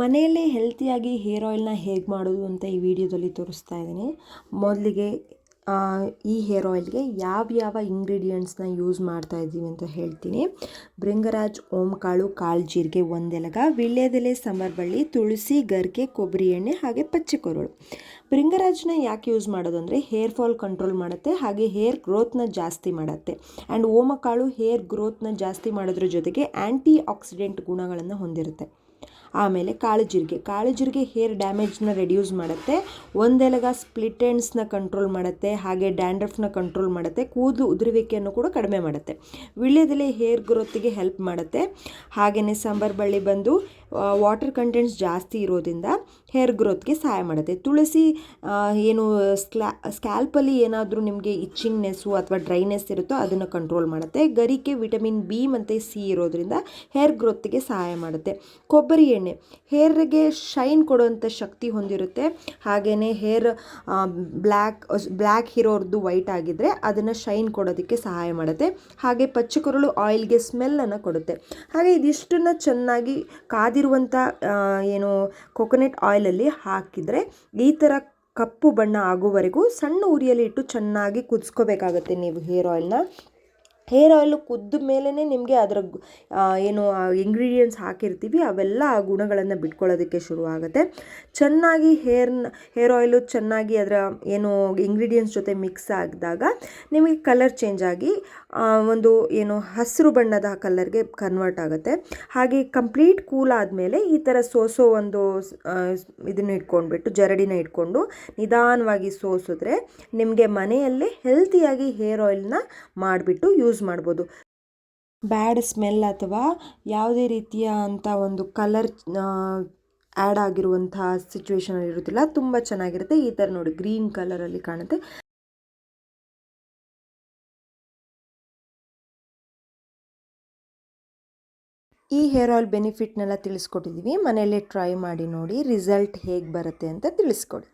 ಮನೆಯಲ್ಲೇ ಹೆಲ್ತಿಯಾಗಿ ಹೇರ್ ಆಯಿಲ್ನ ಹೇಗೆ ಮಾಡೋದು ಅಂತ ಈ ವಿಡಿಯೋದಲ್ಲಿ ತೋರಿಸ್ತಾ ಇದ್ದೀನಿ. ಮೊದಲಿಗೆ ಈ ಹೇರ್ ಆಯಿಲ್ಗೆ ಯಾವ ಯಾವ ಇಂಗ್ರೀಡಿಯೆಂಟ್ಸ್ನ ಯೂಸ್ ಮಾಡ್ತಾ ಇದ್ದೀವಿ ಅಂತ ಹೇಳ್ತೀನಿ. ಭೃಂಗರಾಜ್ ಓಂಕಾಳು ಕಾಳು ಜೀರಿಗೆ ಒಂದೆಲಗ, ವಿಳ್ಯದೆಲೆ ಸಮರ್ಬಳ್ಳಿ ತುಳಸಿ, ಗರ್ಗೆ, ಕೊಬ್ಬರಿ ಎಣ್ಣೆ ಹಾಗೆ ಪಚ್ಚೆ ಕೊರಳು. ಭೃಂಗರಾಜ್ನ ಯಾಕೆ ಯೂಸ್ ಮಾಡೋದು ಅಂದರೆ ಹೇರ್ ಫಾಲ್ ಕಂಟ್ರೋಲ್ ಮಾಡುತ್ತೆ, ಹಾಗೆ ಹೇರ್ ಗ್ರೋತ್ನ ಜಾಸ್ತಿ ಮಾಡುತ್ತೆ. ಆ್ಯಂಡ್ ಓಮಕಾಳು ಹೇರ್ ಗ್ರೋತ್ನ ಜಾಸ್ತಿ ಮಾಡೋದ್ರ ಜೊತೆಗೆ ಆ್ಯಂಟಿ ಆಕ್ಸಿಡೆಂಟ್ ಗುಣಗಳನ್ನು ಹೊಂದಿರುತ್ತೆ. ಆಮೇಲೆ ಕಾಳು ಜೀರಿಗೆ. ಕಾಳು ಜೀರಿಗೆ ಹೇರ್ ಡ್ಯಾಮೇಜ್ನ ರೆಡ್ಯೂಸ್ ಮಾಡುತ್ತೆ. ಒಂದೆಲಗ ಸ್ಪ್ಲಿಟ್ ಎಂಡ್ಸ್ನ ಕಂಟ್ರೋಲ್ ಮಾಡುತ್ತೆ. ಹಾಗೆ ಡ್ಯಾಂಡ್ರಫ್ನ ಕಂಟ್ರೋಲ್ ಮಾಡುತ್ತೆ. ಕೂದಲು ಉದುರುವಿಕೆಯನ್ನು ಕೂಡ ಕಡಿಮೆ ಮಾಡುತ್ತೆ. ವಿಳ್ಯದೆಲೆ ಹೇರ್ ಗ್ರೋತಿಗೆ ಹೆಲ್ಪ್ ಮಾಡುತ್ತೆ. ಹಾಗೆಯೇ ಸಾಂಬಾರು ಬಳ್ಳಿ ಬಂದು ವಾಟರ್ ಕಂಟೆಂಟ್ಸ್ ಜಾಸ್ತಿ ಇರೋದ್ರಿಂದ ಹೇರ್ ಗ್ರೋತ್ಗೆ ಸಹಾಯ ಮಾಡುತ್ತೆ. ತುಳಸಿ ಏನು ಸ್ಕ್ಲಾ ಸ್ಕ್ಯಾಲ್ಪಲ್ಲಿ ಏನಾದರೂ ನಿಮಗೆ ಇಚ್ಚಿಂಗ್ನೆಸ್ಸು ಅಥವಾ ಡ್ರೈನೆಸ್ ಇರುತ್ತೋ ಅದನ್ನು ಕಂಟ್ರೋಲ್ ಮಾಡುತ್ತೆ. ಗರಿಕೆ ವಿಟಮಿನ್ ಬಿ ಮತ್ತು ಸಿ ಇರೋದ್ರಿಂದ ಹೇರ್ ಗ್ರೋತ್ಗೆ ಸಹಾಯ ಮಾಡುತ್ತೆ. ಕೊಬ್ಬರಿ ಎಣ್ಣೆ. ಹೇರ್ಗೆ ಶೈನ್ ಕೊಡುವಂಥ ಶಕ್ತಿ ಹೊಂದಿರುತ್ತೆ. ಹಾಗೆಯೇ ಹೇರ್ ಬ್ಲ್ಯಾಕ್ ಬ್ಲ್ಯಾಕ್ ಇರೋರ್ದು ವೈಟ್ ಆಗಿದ್ದರೆ ಅದನ್ನು ಶೈನ್ ಕೊಡೋದಕ್ಕೆ ಸಹಾಯ ಮಾಡುತ್ತೆ. ಹಾಗೆ ಪಚ್ಚಕರುಳು ಆಯಿಲ್ಗೆ ಸ್ಮೆಲ್ಲನ್ನು ಕೊಡುತ್ತೆ. ಹಾಗೆ ಇದಿಷ್ಟನ್ನು ಚೆನ್ನಾಗಿ ಕಾದಿರುವಂಥ ಏನು ಕೊಕೊನೆಟ್ ಆಯಿಲಲ್ಲಿ ಹಾಕಿದರೆ ಈ ಥರ ಕಪ್ಪು ಬಣ್ಣ ಆಗುವವರೆಗೂ ಸಣ್ಣ ಉರಿಯಲ್ಲಿ ಇಟ್ಟು ಚೆನ್ನಾಗಿ ಕುದಿಸ್ಕೋಬೇಕಾಗತ್ತೆ ನೀವು ಹೇರ್ ಆಯಿಲ್ನ ಹೇರ್ ಆಯಿಲು ಕುದ್ದ ಮೇಲೇ ನಿಮಗೆ ಅದರ ಏನು ಇಂಗ್ರೀಡಿಯೆಂಟ್ಸ್ ಹಾಕಿರ್ತೀವಿ, ಅವೆಲ್ಲ ಆ ಗುಣಗಳನ್ನು ಬಿಟ್ಕೊಳ್ಳೋದಕ್ಕೆ ಶುರುವಾಗುತ್ತೆ. ಚೆನ್ನಾಗಿ ಹೇರ್ನ, ಹೇರ್ ಆಯಿಲು ಚೆನ್ನಾಗಿ ಅದರ, ಏನು ಇಂಗ್ರೀಡಿಯೆಂಟ್ಸ್ ಜೊತೆ ಮಿಕ್ಸ್ ಆಗಿದಾಗ ನಿಮಗೆ ಕಲರ್ ಚೇಂಜ್ ಆಗಿ ಒಂದು, ಏನು, ಹಸಿರು ಬಣ್ಣದ ಕಲರ್ಗೆ ಕನ್ವರ್ಟ್ ಆಗುತ್ತೆ. ಹಾಗೆ ಕಂಪ್ಲೀಟ್ ಕೂಲ್ ಆದಮೇಲೆ ಈ ಥರ ಸೋಸೋ ಒಂದು ಇದನ್ನು ಇಟ್ಕೊಂಡ್ಬಿಟ್ಟು, ಜರಡಿನ ಇಟ್ಕೊಂಡು ನಿಧಾನವಾಗಿ ಸೋಸಿದ್ರೆ ನಿಮಗೆ ಮನೆಯಲ್ಲೇ ಹೆಲ್ತಿಯಾಗಿ ಹೇರ್ ಆಯಿಲ್ನ ಮಾಡಿಬಿಟ್ಟು ಯೂಸ್ ಮಾಡ್ಬೋದು. ಬ್ಯಾಡ್ ಸ್ಮೆಲ್ ಅಥವಾ ಯಾವುದೇ ರೀತಿಯ ಅಂಥ ಒಂದು ಕಲರ್ ಆ್ಯಡ್ ಆಗಿರುವಂತಹ ಸಿಚುವೇಶನಲ್ಲಿ ಇರುತ್ತಿಲ್ಲ ತುಂಬ ಚೆನ್ನಾಗಿರುತ್ತೆ. ಈ ಥರ ನೋಡಿ ಗ್ರೀನ್ ಕಲರಲ್ಲಿ ಕಾಣುತ್ತೆ. ಈ ಹೇರ್ ಆಯಿಲ್ ಬೆನಿಫಿಟ್ನೆಲ್ಲ ತಿಳಿಸ್ಕೊಟ್ಟಿದ್ದೀವಿ ಮನೆಯಲ್ಲೇ ಟ್ರೈ ಮಾಡಿ ನೋಡಿ ರಿಸಲ್ಟ್ ಹೇಗೆ ಬರುತ್ತೆ ಅಂತ ತಿಳಿಸ್ಕೊಡಿ.